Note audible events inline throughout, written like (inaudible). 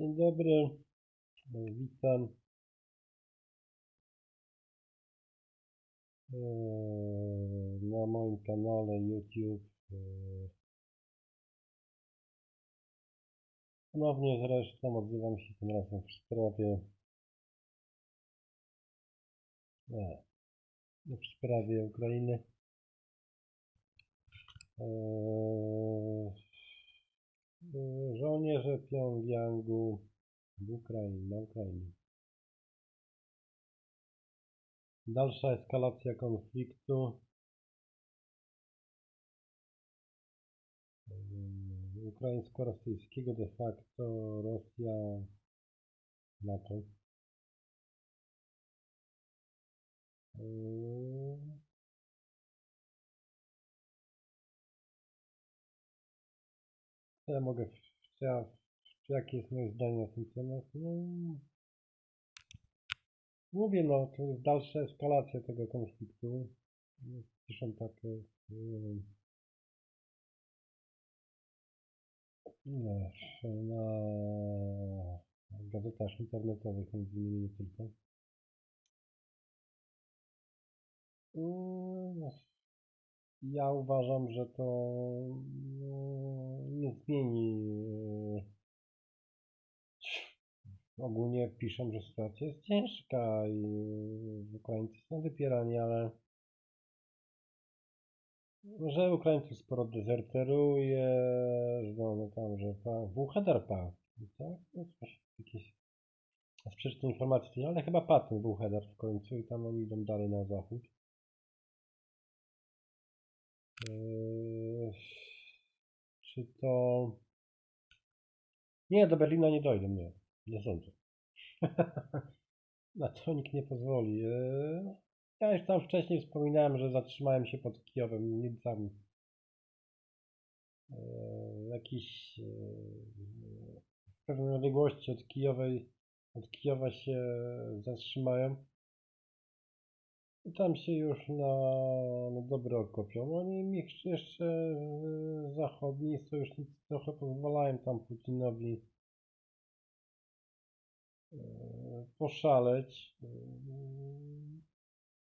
Dzień dobry, e, witam. e, Na moim kanale YouTube. e, Ponownie zresztą odzywam się tym razem w sprawie nie, w sprawie Ukrainy. E, e, Żołnierze Pjongjangu w Ukrainie, na Ukrainie. Dalsza eskalacja konfliktu. Ym, Ukraińsko-rosyjskiego de facto Rosja NATO. Yy, Co ja mogę, czy ja, jakie jest moje zdanie na ten temat? No, mówię, no, to jest dalsza eskalacja tego konfliktu. Piszą takie, wiesz, na gazetach internetowych między innymi nie tylko. Mm, Ja uważam, że to no, nie zmieni. Ogólnie piszą, że sytuacja jest ciężka i Ukraińcy są wypierani, ale że Ukraińców sporo dezerteruje, że no, no tam, że pa- Bułhader padł, tak? No, jakieś sprzeczne informacje, ale chyba padł ten Bułhader w końcu i tam oni idą dalej na zachód. Eee, Czy to... Nie, do Berlina nie dojdą, nie. Nie sądzę. (laughs) Na to nikt nie pozwoli. Eee, Ja już tam wcześniej wspominałem, że zatrzymałem się pod Kijowem, nie tam eee, jakiś eee, w pewnej odległości od Kijowej, od Kijowa się zatrzymają. I tam się już na, na dobre okopią. Oni mi jeszcze e, zachodni sojusznicy trochę pozwalają tam Putinowi e, poszaleć. E,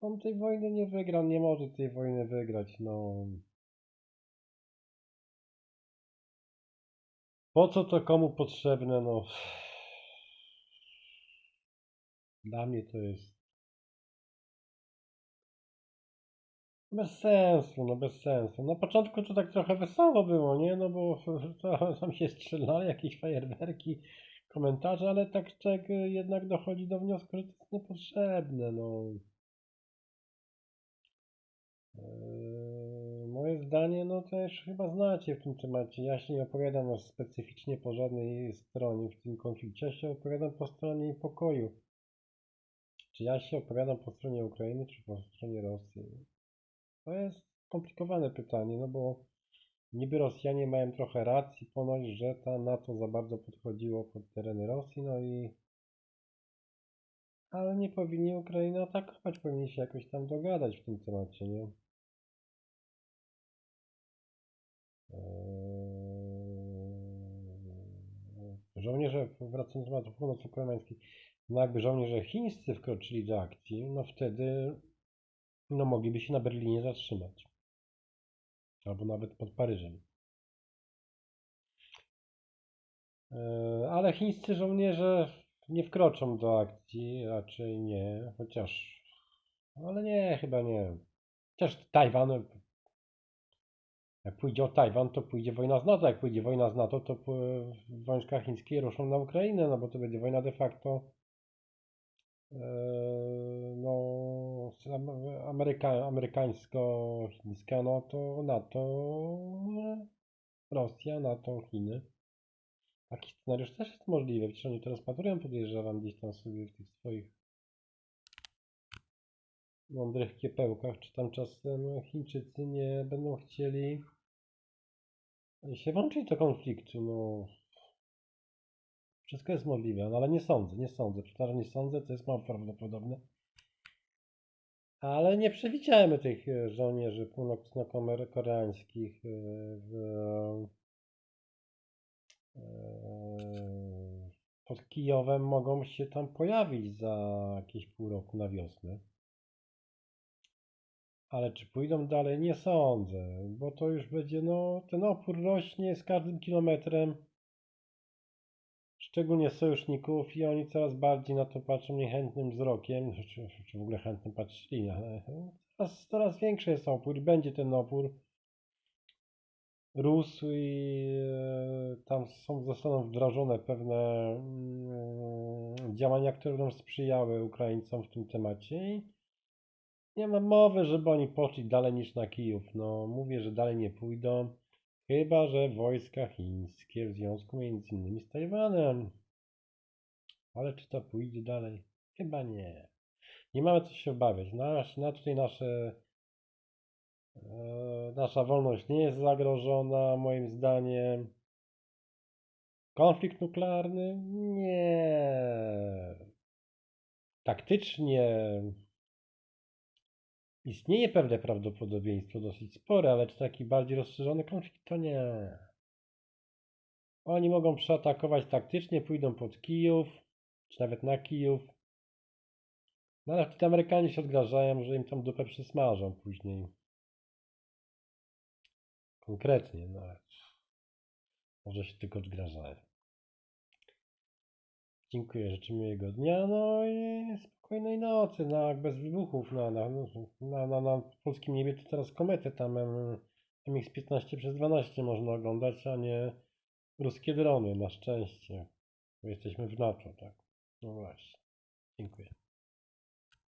On tej wojny nie wygra, nie może tej wojny wygrać. No. Po co to komu potrzebne? No. Dla mnie to jest Bez sensu, no bez sensu. Na początku to tak trochę wesoło było, nie? No bo (laughs) to, tam się strzelali, jakieś fajerwerki, komentarze, ale tak człowiek jednak dochodzi do wniosku, że to jest niepotrzebne, no. Eee, moje zdanie, no też chyba znacie w tym temacie. Ja się nie opowiadam specyficznie po żadnej stronie w tym konflikcie. Ja się opowiadam po stronie pokoju. Czy ja się opowiadam po stronie Ukrainy, czy po stronie Rosji? To jest skomplikowane pytanie, no bo niby Rosjanie mają trochę racji ponoć, że ta NATO za bardzo podchodziło pod tereny Rosji, no i ale nie powinni Ukrainę atakować, powinni się jakoś tam dogadać w tym temacie, nie? Eee, Żołnierze, wracając do tematu północno-koreańskiej, no jakby żołnierze chińscy wkroczyli do akcji, no wtedy no mogliby się na Berlinie zatrzymać. Albo nawet pod Paryżem. E, Ale chińscy żołnierze nie wkroczą do akcji, raczej nie, chociaż. Ale nie, chyba nie. Chociaż Tajwan. Jak pójdzie o Tajwan, to pójdzie wojna z NATO. Jak pójdzie wojna z NATO, to wojska chińskie ruszą na Ukrainę, no bo to będzie wojna de facto. e, No, Ameryka, amerykańsko-chińska, no to NATO, Rosja, NATO, Chiny. Taki scenariusz też jest możliwy, przecież oni to rozpatrują, podejrzewam, gdzieś tam sobie w tych swoich mądrych kiepełkach, czy tam czasem Chińczycy nie będą chcieli się włączyć do konfliktu, no. Wszystko jest możliwe, no ale nie sądzę, nie sądzę. Przepraszam, nie sądzę, to jest mało prawdopodobne. Ale nie przewidziałem tych e, żołnierzy północno-koreańskich e, w, e, pod Kijowem mogą się tam pojawić za jakieś pół roku na wiosnę. Ale czy pójdą dalej? Nie sądzę, bo to już będzie, no, ten opór rośnie z każdym kilometrem. Szczególnie sojuszników i oni coraz bardziej na to patrzą niechętnym wzrokiem, czy, czy w ogóle chętnym patrzyli, ale coraz, coraz większy jest opór i będzie ten opór rósł i e, tam są, zostaną wdrożone pewne mm, działania, które będą sprzyjały Ukraińcom w tym temacie. I nie ma mowy, żeby oni poszli dalej niż na Kijów. No, mówię, że dalej nie pójdą, chyba że wojska chińskie w związku między innymi z Tajwanem. Ale czy to pójdzie dalej? Chyba nie. Nie mamy co się obawiać. Nasz, na tutaj nasze E, Nasza wolność nie jest zagrożona, moim zdaniem. Konflikt nuklearny? Nie. Taktycznie istnieje pewne prawdopodobieństwo, dosyć spore, ale czy taki bardziej rozszerzony konflikt? To nie. Oni mogą przeatakować taktycznie, pójdą pod Kijów, czy nawet na Kijów. No ale wtedy Amerykanie się odgrażają, że im tam dupę przysmażą później. Konkretnie, no ale może się tylko odgrażają. Dziękuję, życzę miłego dnia, no i spokojnej nocy, no jak bez wybuchów na, na, na, na, na polskim niebie to teraz kometę tam em, MX-15 przez 12 można oglądać, a nie ruskie drony, na szczęście, bo jesteśmy w NATO, tak, no właśnie, dziękuję.